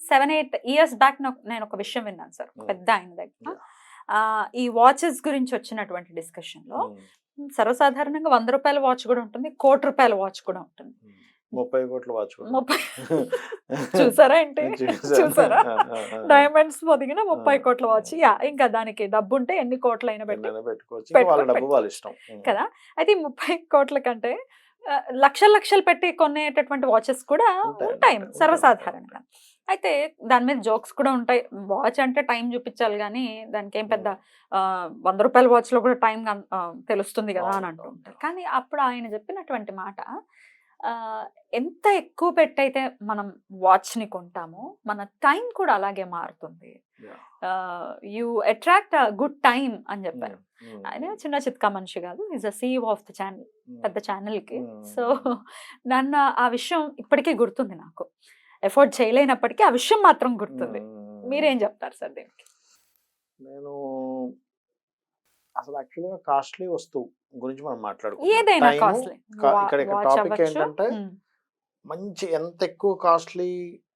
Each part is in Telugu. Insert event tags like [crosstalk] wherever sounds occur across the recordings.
సెవెన్ ఎయిట్ ఇయర్స్ బ్యాక్ నేను ఒక విషయం విన్నాను సార్. పెద్ద ఆయన దగ్గర. ఈ వాచెస్ గురించి వచ్చినటువంటి డిస్కషన్లో సర్వసాధారణంగా వంద రూపాయల వాచ్ కూడా ఉంటుంది కోటి రూపాయల వాచ్ కూడా ఉంటుంది. ముప్పై కోట్లు వాచ్ ముప్పై చూసారా ఏంటి? [laughs] చూసారా? డైమండ్స్ పొదిగిన ముప్పై కోట్ల వాచ్. యా ఇంకా దానికి డబ్బు ఉంటే ఎన్ని కోట్లు అయినా పెట్టి పెట్టుకోవచ్చు. కదా? అయితే ముప్పై కోట్ల కంటే లక్షలు లక్షలు పెట్టి కొనేటటువంటి వాచెస్ కూడా ఉంటాయి, సర్వసాధారణంగా. అయితే దాని మీద జోక్స్ కూడా ఉంటాయి. వాచ్ అంటే టైం చూపించాలి కానీ దానికి ఏం పెద్ద వంద రూపాయల వాచ్లో కూడా టైం తెలుస్తుంది కదా అని అవును, అంటూ అవును. ఉంటారు కానీ అప్పుడు ఆయన చెప్పినటువంటి మాట ఎంత ఎక్కువ పెట్టయితే మనం వాచ్ని కొంటామో మన టైం కూడా అలాగే మారుతుంది. యు అట్రాక్ట్ గుడ్ టైం అని చెప్పారు. ఆయన చిన్న చిత్కా మనిషి కాదు. Is a CEO of the channel. పెద్ద ఛానల్కి Hmm. సో నన్ను ఆ విషయం ఇప్పటికీ గుర్తుంది నాకు. ఎఫోర్డ్ చేయలేనప్పటికీ ఆ విషయం మాత్రం గుర్తుంది. మీరేం చెప్తారు సార్ దీనికి? నేను అసలు యాక్చువల్గా కాస్ట్లీ వస్తువు గురించి మనం మాట్లాడుకుంటాం ఇక్కడ టాపిక్ ఏంటంటే మంచి ఎంత ఎక్కువ కాస్ట్లీ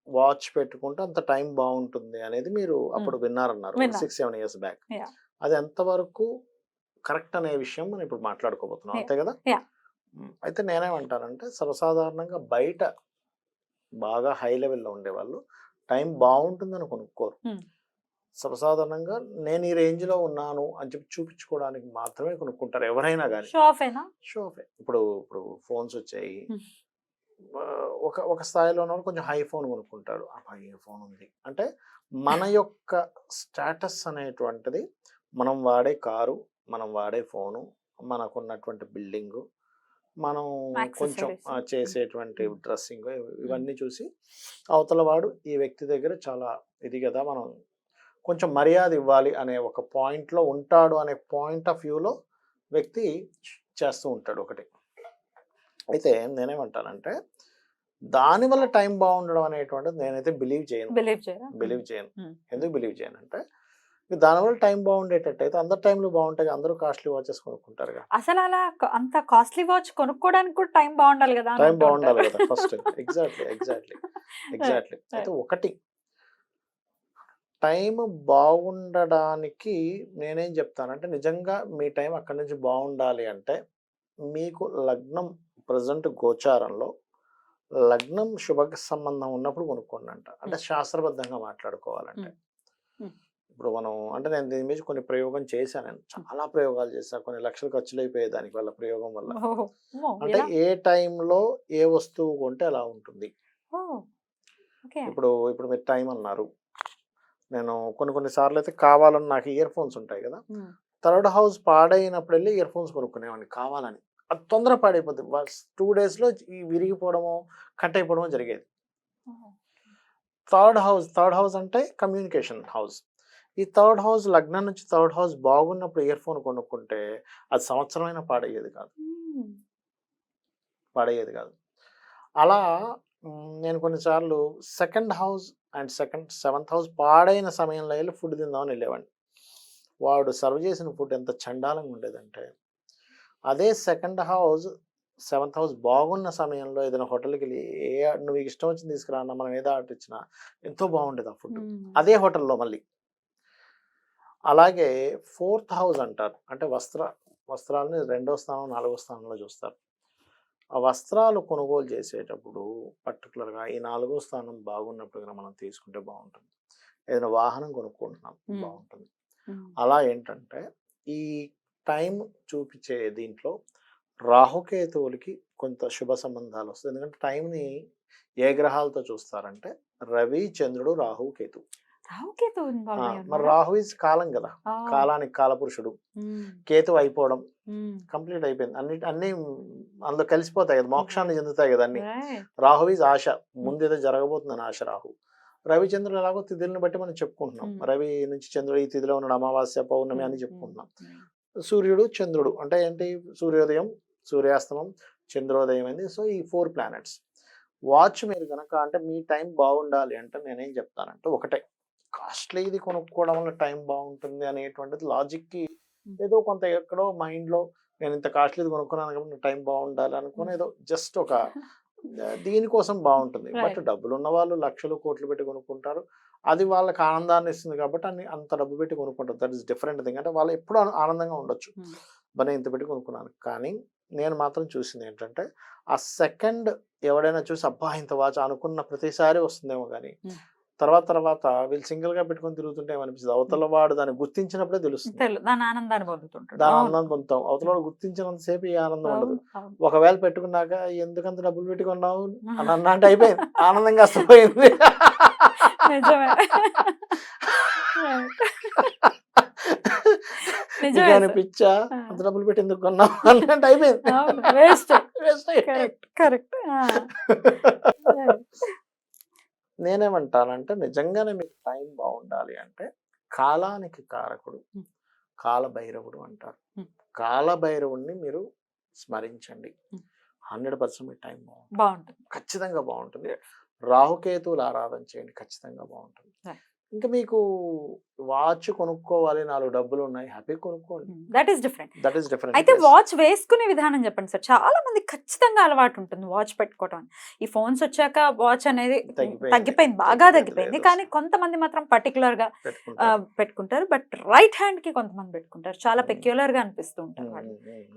వాచ్ పెట్టుకుంటే అంత టైం బాగుంటుంది అనేది మీరు అప్పుడు విన్నారన్నారు విన్నా. Six seven years back. అది ఎంతవరకు కరెక్ట్ అనే విషయం మనం ఇప్పుడు మాట్లాడుకోబోతున్నాం. అంతే కదా? అయితే నేనేమంటానంటే సర్వసాధారణంగా బయట బాగా హై లెవెల్లో ఉండేవాళ్ళు టైం బాగుంటుందని కొనుక్కోరు. సర్వసాధారణంగా నేను ఈ రేంజ్లో ఉన్నాను అని చెప్పి చూపించుకోవడానికి మాత్రమే కొనుక్కుంటారు ఎవరైనా కానీ షో ఆఫ్ అయినా షో ఆఫ్. ఇప్పుడు ఇప్పుడు ఫోన్స్ వచ్చాయి. ఒక ఒక స్థాయిలో ఉన్నవాడు కొంచెం హై ఫోన్ అబ్బాయి ఈ ఫోన్ ఉంది? అంటే మన యొక్క స్టేటస్ అనేటువంటిది మనం వాడే కారు మనం వాడే ఫోను మనకున్నటువంటి బిల్డింగు మనం కొంచెం చేసేటువంటి. డ్రెస్సింగ్ ఇవన్నీ చూసి అవతల వాడు ఈ వ్యక్తి దగ్గర చాలా ఇది కదా మనం కొంచెం మర్యాద ఇవ్వాలి అనే ఒక పాయింట్లో ఉంటాడు అనే పాయింట్ ఆఫ్ వ్యూలో వ్యక్తి చేస్తూ ఉంటాడు ఒకటి. అయితే నేనేమంటానంటే దానివల్ల టైం బాగుండడం అనేటువంటిది నేనైతే బిలీవ్ చేయను. బిలీవ్ చేయను. Hmm. ఎందుకు బిలీవ్ చేయను అంటే దానివల్ల టైం బాగుండేటట్టు అయితే అందరు టైంలో బాగుంటాయి అందరూ కాస్ట్లీ వాచెస్ కొనుక్కుంటారుగా. అసలు అలా అంత కాస్ట్లీ వాచ్ కొనుక్కోవడానికి కూడా టైం బాగుండాలి కదా టైం బాగుండాలి. కదా ఫస్ట్ ఎగ్జాక్ట్లీ ఎగ్జాక్ట్లీ ఎగ్జాక్ట్లీ అయితే ఒకటి టైం బాగుండడానికి నేనేం చెప్తానంటే నిజంగా మీ టైం అక్కడి నుంచి బాగుండాలి అంటే మీకు లగ్నం ప్రజెంట్ గోచారంలో లగ్నం శుభ సంబంధం ఉన్నప్పుడు కొనుక్కోండి అంట అంటే శాస్త్రబద్ధంగా మాట్లాడుకోవాలంటే. ఇప్పుడు మనం అంటే నేను దీని మీద కొన్ని ప్రయోగం చేశాను నేను. చాలా ప్రయోగాలు చేశాను కొన్ని లక్షలు ఖర్చులు అయిపోయాయి దానికి వల్ల. ప్రయోగం వల్ల అంటే? ఏ టైంలో ఏ వస్తువు కొంటే అలా ఉంటుంది. ఇప్పుడు ఇప్పుడు మీరు టైం అన్నారు. నేను కొన్ని కొన్ని సార్లు అయితే కావాలని నాకు ఇయర్ ఫోన్స్ ఉంటాయి కదా. థర్డ్ హౌస్ పాడైనప్పుడు వెళ్ళి ఇయర్ ఫోన్స్ కొనుక్కునేవాడిని కావాలని. అది తొందర పాడైపోతుంది టూ డేస్లో ఈ విరిగిపోవడమో కట్ అయిపోవడమో జరిగేది. థర్డ్ హౌస్ థర్డ్ హౌస్ అంటే కమ్యూనికేషన్ హౌస్. ఈ థర్డ్ హౌస్ లగ్నం నుంచి థర్డ్ హౌస్ బాగున్నప్పుడు ఇయర్ ఫోన్ కొనుక్కుంటే అది సంవత్సరమైనా పాడయ్యేది కాదు. పాడయ్యేది కాదు. అలా నేను కొన్నిసార్లు second house and second seventh house పాడైన సమయంలో వెళ్ళి ఫుడ్ తిందామని వెళ్ళేవాడిని. వాడు సర్వ్ చేసిన ఫుడ్ ఎంత చండాలంగా ఉండేదంటే అదే సెకండ్ హౌస్ సెవెంత్ హౌస్ బాగున్న సమయంలో ఏదైనా హోటల్కి వెళ్ళి ఏ నువ్వు ఇష్టం వచ్చింది తీసుకురా అన్న మనం ఏదో ఆర్డర్ ఇచ్చినా ఎంతో బాగుండేది ఆ ఫుడ్. అదే హోటల్లో మళ్ళీ. అలాగే ఫోర్త్ హౌస్ అంటారు. అంటే వస్త్ర వస్త్రాలని రెండో స్థానం నాలుగో స్థానంలో చూస్తారు. వస్త్రాలు కొనుగోలు చేసేటప్పుడు పర్టికులర్గా ఈ నాలుగో స్థానం బాగున్నప్పుడు కనుక మనం తీసుకుంటే బాగుంటుంది ఏదైనా వాహనం కొనుక్కుంటున్నాం. బాగుంటుంది. అలా ఏంటంటే ఈ టైం చూపించే దీంట్లో రాహుకేతువులకి కొంత శుభ సంబంధాలు వస్తాయి ఎందుకంటే టైంని ఏ గ్రహాలతో చూస్తారంటే రవి చంద్రుడు రాహు కేతు రాహుకేతు మరి? రాహు ఇస్ కాలం కదా! కాలానికి కాలపురుషుడు. కేతు అయిపోవడం కంప్లీట్ అయిపోయింది. అన్ని అన్ని అందులో కలిసిపోతాయి కదా! మోక్షాన్ని చెందుతాయి కదా అన్ని. రాహు ఈజ్ ఆశ. ముందు ఏదో జరగబోతుందని ఆశ రాహు రవి చంద్రులు ఎలాగో తిథులను బట్టి మనం చెప్పుకుంటున్నాం. రవి నుంచి చంద్రుడు ఈ తిథిలో ఉన్న అమావాస్య పౌర్ణమి అని చెప్పుకుంటున్నాం. సూర్యుడు చంద్రుడు అంటే ఏంటి? సూర్యోదయం సూర్యాస్తమం చంద్రోదయం అయింది సో ఈ ఫోర్ ప్లానెట్స్. వాచ్ మీరు కనుక అంటే మీ టైం బాగుండాలి అంటే నేనేం చెప్తానంటే ఒకటే. కాస్ట్లీ ఇది కొనుక్కోవడం వల్ల టైం బాగుంటుంది అనేటువంటిది లాజిక్కి. ఏదో కొంత ఎక్కడో మైండ్లో నేను ఇంత కాస్ట్లీది కొనుక్కున్నాను కాబట్టి టైం బాగుండాలి అనుకుని ఏదో జస్ట్ ఒక [laughs] దీనికోసం బాగుంటుంది. బట్. డబ్బులు ఉన్న వాళ్ళు లక్షలు కోట్లు పెట్టి కొనుక్కుంటారు. అది వాళ్ళకి ఆనందాన్ని ఇస్తుంది కాబట్టి అన్ని అంత డబ్బు పెట్టి కొనుక్కుంటారు. That is different thing. అంటే వాళ్ళు ఎప్పుడు ఆన- ఆనందంగా ఉండొచ్చు. మరి ఇంత పెట్టి కొనుక్కున్నాను. కానీ నేను మాత్రం చూసింది ఏంటంటే ఆ సెకండ్ ఎవడైనా చూసి అబ్బా! ఇంత వాచ్ అనుకున్న ప్రతిసారి వస్తుందేమో కానీ. తర్వాత తర్వాత వీళ్ళు సింగిల్గా పెట్టుకొని తిరుగుతుంటే ఏమనిపిస్తుంది? అవతల వాడు దాన్ని గుర్తించినప్పుడే తెలుస్తుంది. తెలు- దాని ఆనందాన్ని పొందుతుంటాడు. దాని పొందుతాం. అవతల వాడు గుర్తించినంతసేపు ఈ ఆనందం ఉండదు. ఒకవేళ పెట్టుకున్నాక ఎందుకంత డబ్బులు పెట్టుకున్నావు అని అన్నా అంటే అయిపోయింది. ఆనందంగా అస్తపోయింది నిజమే. [laughs] పిచ్చా. అంత డబ్బులు పెట్టి ఎందుకు కొన్నావు? [laughs] అన్నట్టు అయిపోయింది. వేస్ట్ [laughs] కరెక్ట్ నేనేమంటానంటే నిజంగానే మీకు టైం బాగుండాలి అంటే కాలానికి కారకుడు. కాలభైరవుడు అంటారు. కాలభైరవుడిని మీరు స్మరించండి. హండ్రెడ్ పర్సెంట్ మీ టైం బాగుంటుంది ఖచ్చితంగా బాగుంటుంది రాహుకేతువులు ఆరాధన చేయండి ఖచ్చితంగా బాగుంటుంది. ఇంకా మీకు వాచ్ కొనుక్కోవాలి నాలుగు డబ్బులు ఉన్నాయి హ్యాపీ కొనుక్కోండి. That is different that is different అయితే వాచ్ వేసుకునే విధానం చెప్పండి సార్. చాలా మంది ఖచ్చితంగా అలవాటు ఉంటుంది వాచ్ పెట్టుకోవడం ఈ ఫోన్స్ వచ్చాక వాచ్ అనేది తగ్గిపోయింది. బాగా తగ్గిపోయింది, కానీ. కొంతమంది మాత్రం పర్టికులర్గా పెట్టుకుంటారు. బట్ రైట్ హ్యాండ్కి కొంతమంది పెట్టుకుంటారు. చాలా. పెక్యులర్గా అనిపిస్తూ ఉంటారు వాళ్ళు.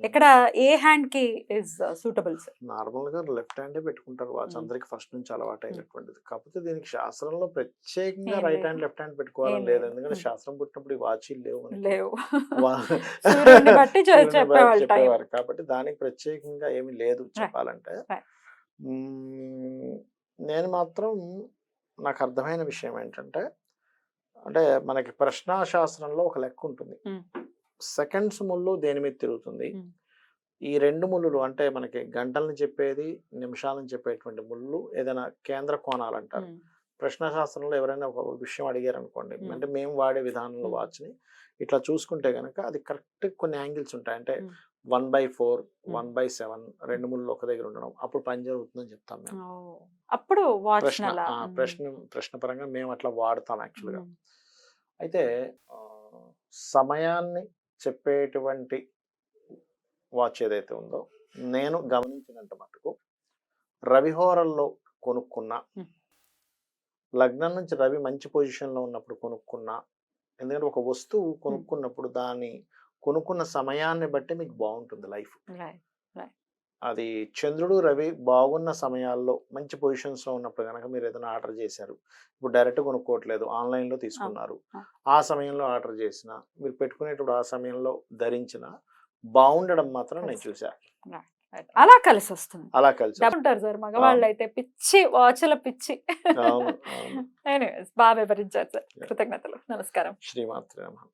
ఎక్కడ ఏ హ్యాండ్కి ఇస్ సూటబుల్ సార్? నార్మల్గా లెఫ్ట్ హ్యాండే పెట్టుకుంటారు వాచ్. అందరికి ఫస్ట్ నుంచి అలవాటు అయినటువంటిది కాకపోతే దీనికి శాస్త్రంలో ప్రత్యేకంగా రైట్. హ్యాండ్ లెఫ్ట్ హ్యాండ్ పెట్టుకోవాలని లేదు. ఎందుకంటే. శాస్త్రం పుట్టినప్పుడు ఈ వాచీలు లేవు. లేవు. [laughs] [laughs] చెప్పేవారు. కాబట్టి దానికి ప్రత్యేకంగా ఏమీ లేదు చెప్పాలంటే. నేను మాత్రం నాకు అర్థమైన విషయం ఏంటంటే అంటే మనకి ప్రశ్నాశాస్త్రంలో ఒక లెక్క ఉంటుంది. సెకండ్స్ ముళ్ళు దేని మీద తిరుగుతుంది. ఈ రెండు ముళ్ళు అంటే మనకి గంటలను చెప్పేది నిమిషాలను చెప్పేటువంటి ముళ్ళు ఏదైనా కేంద్ర కోణాలు అంటారు. ప్రశ్నశాస్త్రంలో ఎవరైనా ఒక విషయం అడిగారు అనుకోండి మ్మ్. అంటే మేము వాడే విధానంలో. వాచ్ని ఇట్లా చూసుకుంటే కనుక అది కరెక్ట్ కొన్ని యాంగిల్స్ ఉంటాయి అంటే. One by four. One by seven రెండు ముళ్ళు ఒక దగ్గర ఉండడం అప్పుడు పని జరుగుతుందని చెప్తాం మేము అప్పుడు ప్రశ్న ప్రశ్న ప్రశ్న పరంగా మేము అట్లా వాడతాం యాక్చువల్గా. అయితే సమయాన్ని చెప్పేటువంటి వాచ్ ఏదైతే ఉందో నేను గమనించినంత మటుకు రవిహోరల్లో కొనుక్కున్న. లగ్నం నుంచి రవి మంచి పొజిషన్లో ఉన్నప్పుడు కొనుక్కున్న ఎందుకంటే ఒక వస్తువు కొనుక్కున్నప్పుడు దాన్ని కొనుక్కున్న సమయాన్ని బట్టి మీకు బాగుంటుంది లైఫ్. అది చంద్రుడు రవి బాగున్న సమయాల్లో మంచి పొజిషన్స్లో ఉన్నప్పుడు కనుక మీరు ఏదైనా ఆర్డర్ చేశారు ఇప్పుడు డైరెక్ట్ కొనుక్కోవట్లేదు ఆన్లైన్లో తీసుకున్నారు ఆ. సమయంలో ఆర్డర్ చేసిన మీరు పెట్టుకునేటప్పుడు ఆ సమయంలో ధరించిన బాగుండడం మాత్రం నేను కలిసి. అలా కలిసి వస్తుంది అలా కలిసి ఉంటారు సార్ మగవాళ్ళు అయితే పిచ్చి వాచ్ల పిచ్చి. [laughs] బాగా వివరించారు సార్. కృతజ్ఞతలు. నమస్కారం. శ్రీమాత్రే